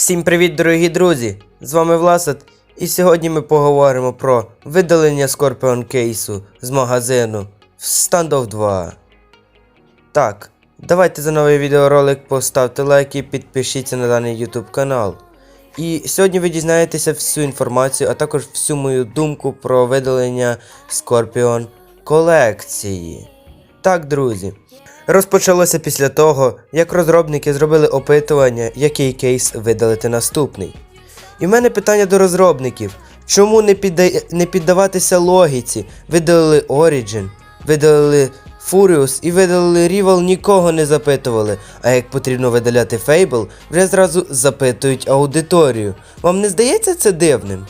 Всім привіт, дорогі друзі! З вами Власат, і сьогодні ми поговоримо про видалення Scorpion кейсу з магазину в Standoff 2. Так, давайте за новий відеоролик поставте лайк і підпишіться на даний YouTube канал. І сьогодні ви дізнаєтеся всю інформацію, а також всю мою думку про видалення Scorpion колекції. Так, друзі. Розпочалося після того, як розробники зробили опитування, який кейс видалити наступний. І в мене питання до розробників: чому не, підда... не піддаватися логіці? Видалили Origin, видалили Furious і видалили Rival, нікого не запитували. А як потрібно видаляти Fable, вже зразу запитують аудиторію. Вам не здається це дивним?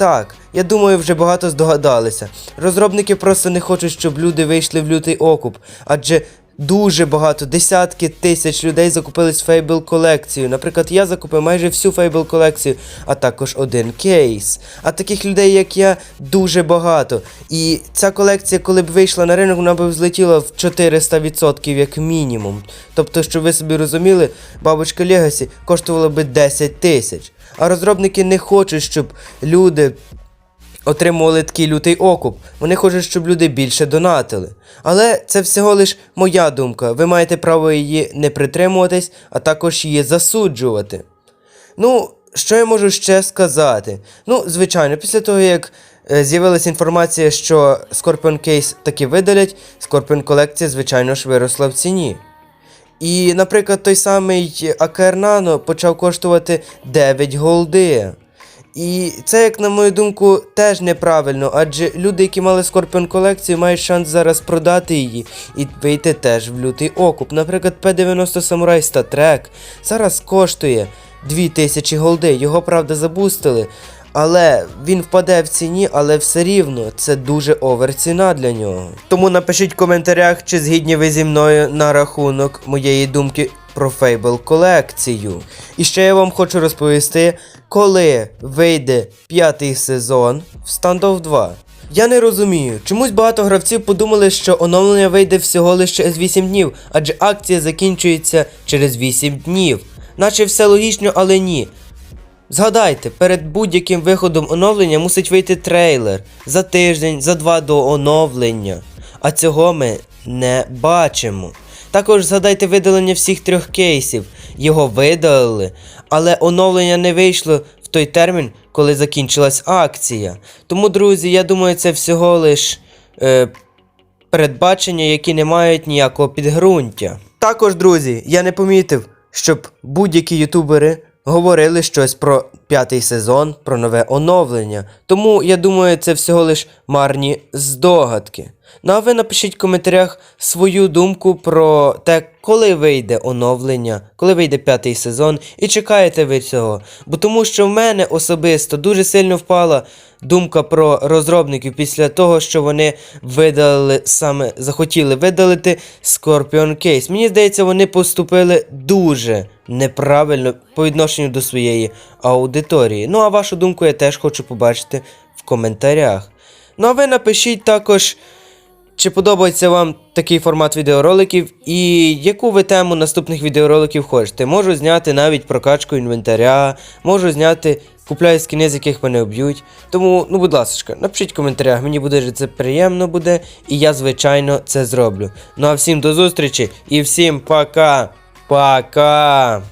Так, я думаю, вже багато здогадалися. Розробники просто не хочуть, щоб люди вийшли в лютий окуп, адже дуже багато, десятки тисяч людей закупились Fable колекцію. Наприклад, я закупив майже всю Fable колекцію, а також один кейс. А таких людей, як я, дуже багато. І ця колекція, коли б вийшла на ринок, вона б злетіла в 400% як мінімум. Тобто, щоб ви собі розуміли, бабочка Legacy коштувала би 10 тисяч. А розробники не хочуть, щоб люди отримували такий лютий окуп. Вони хочуть, щоб люди більше донатили. Але це всього лиш моя думка. Ви маєте право її не притримуватись, а також її засуджувати. Ну, що я можу ще сказати? Ну, звичайно, після того, як е, з'явилася інформація, що Scorpion Case таки видалять, Scorpion колекція, звичайно ж, виросла в ціні. І, наприклад, той самий Nano почав коштувати 9 голди. І це, як на мою думку, теж неправильно, адже люди, які мали Scorpion колекцію, мають шанс зараз продати її і вийти теж в лютий окуп. Наприклад, P90 Samurai Trek зараз коштує 2000 голди, його правда забустили. Але він впаде в ціні, але все рівно це дуже оверціна для нього. Тому напишіть в коментарях, чи згідні ви зі мною на рахунок моєї думки про Fable колекцію. І ще я вам хочу розповісти, коли вийде п'ятий сезон в Standoff 2. Я не розумію, чомусь багато гравців подумали, що оновлення вийде всього лише через 8 днів, адже акція закінчується через 8 днів. Наче все логічно, але ні. Згадайте, перед будь-яким виходом оновлення мусить вийти трейлер за тиждень, за два до оновлення. А цього ми не бачимо. Також згадайте видалення всіх трьох кейсів. Його видалили, але оновлення не вийшло в той термін, коли закінчилась акція. Тому, друзі, я думаю, це всього лиш е, передбачення, які не мають ніякого підґрунтя. Також, друзі, я не помітив, щоб будь-які ютубери говорили щось про п'ятий сезон, про нове оновлення. Тому я думаю, це всього лиш марні здогадки. Ну а ви напишіть в коментарях свою думку про те, коли вийде оновлення, коли вийде п'ятий сезон, і чекаєте ви цього. Бо тому що в мене особисто дуже сильно впала думка про розробників після того, що вони видалили саме захотіли видалити Scorpion Case. Мені здається, вони поступили дуже неправильно по відношенню до своєї аудиторії. Ну а вашу думку я теж хочу побачити в коментарях. Ну а ви напишіть також. Чи подобається вам такий формат відеороликів і яку ви тему наступних відеороликів хочете? Можу зняти навіть прокачку інвентаря, можу зняти купляю скини, з яких мене об'ють. Тому, ну будь ласка, напишіть в коментарях, мені буде це приємно буде, і я, звичайно, це зроблю. Ну а всім до зустрічі і всім пока! Пока!